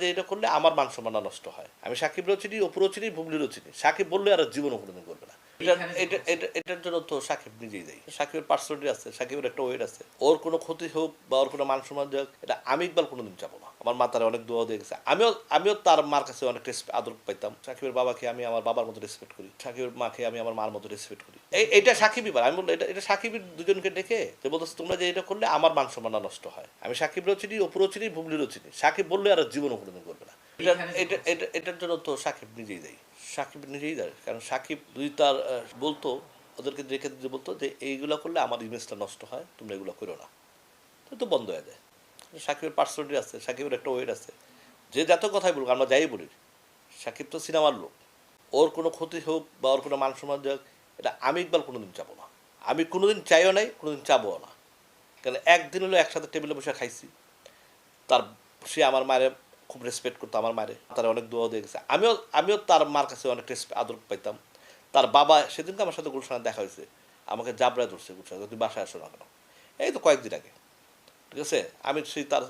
যে এটা করলে আমার মান সম্মান নষ্ট হয়। আমি সাকিব চিনি অপুরও চিনি বুবলিরও চিনি। সাকিব বললে আর জীবন কোনোদিন করবে না। এটা এটা এটা এটার জন্য তো সাকিব নিজেই দেয়। সাকিবের পার্সোনালিটি আছে সাকিবের একটা ওয়েট আছে। ওর কোনো ক্ষতি হোক বা ওর কোনো মান সম্মান যাক এটা আমি একবার কোনোদিন যাব না। আমার মা মাতারে অনেক দোয়া দিয়ে গেছে। আমিও আমিও তার মার কাছে অনেক রেসপে- আদর পাইতাম। সাকিবের বাবাকে আমি আমার বাবার মতো রেসপেক্ট করি। সাকিবের মাকে আমি আমার মার মতো রেসপেক্ট করি। এই এটা সাকিবই আমি বললাম এটা এটা সাকিবের দুজনকে ডেকে যে বলতেছে তোমরা যে এটা করলে আমার মান সম্মান নষ্ট হয়। আমি সাকিবরও চিনি অপুরও চিনি বুবলিরও চিনি। সাকিব বললে আর জীবনও কোনোদিন করবে না। এটা এটা এটা এটার জন্য তো সাকিব নিজেই দেয়। সাকিব নিজেই দেয়। কারণ সাকিব যদি তার বলতো ওদেরকে রেখে দিতে বলতো যে এইগুলো করলে আমার ইমেজটা নষ্ট হয় তোমরা এগুলো করো না। তো বন্ধ হয়ে যায়। সাকিবের পার্সোনালিটি আছে, সাকিবের একটা ওয়েট আছে। যে যত কথাই বলুক, আমরা যাই বলি। সাকিব তো সিনেমার লোক। ওর কোনো ক্ষতি হোক বা ওর কোনো মান সম্মান যাক, এটা আমি ইকবাল কোনোদিন যাব না। আমি কোনোদিন চাইও নাই, কোনোদিন চাবো না। কারণ একদিন হলো একসাথে টেবিলে বসে খাইছি। তার, সে আমার মায়ের খুব রেসপেক্ট করতো, আমার মায়ের। তার অনেক দোয়া দিয়ে গেছে। আমিও আমিও তার মার কাছে অনেক আদর পাইতাম। তার বাবা সেদিনকে আমার সাথে গুলশানে দেখা হয়েছে। আমাকে জাবড়ায় ধরছে গুলশানে তুই বাসায় আসো না কেন? এই তো কয়েকদিন আগে। ঠিক আছে আমি সেই তার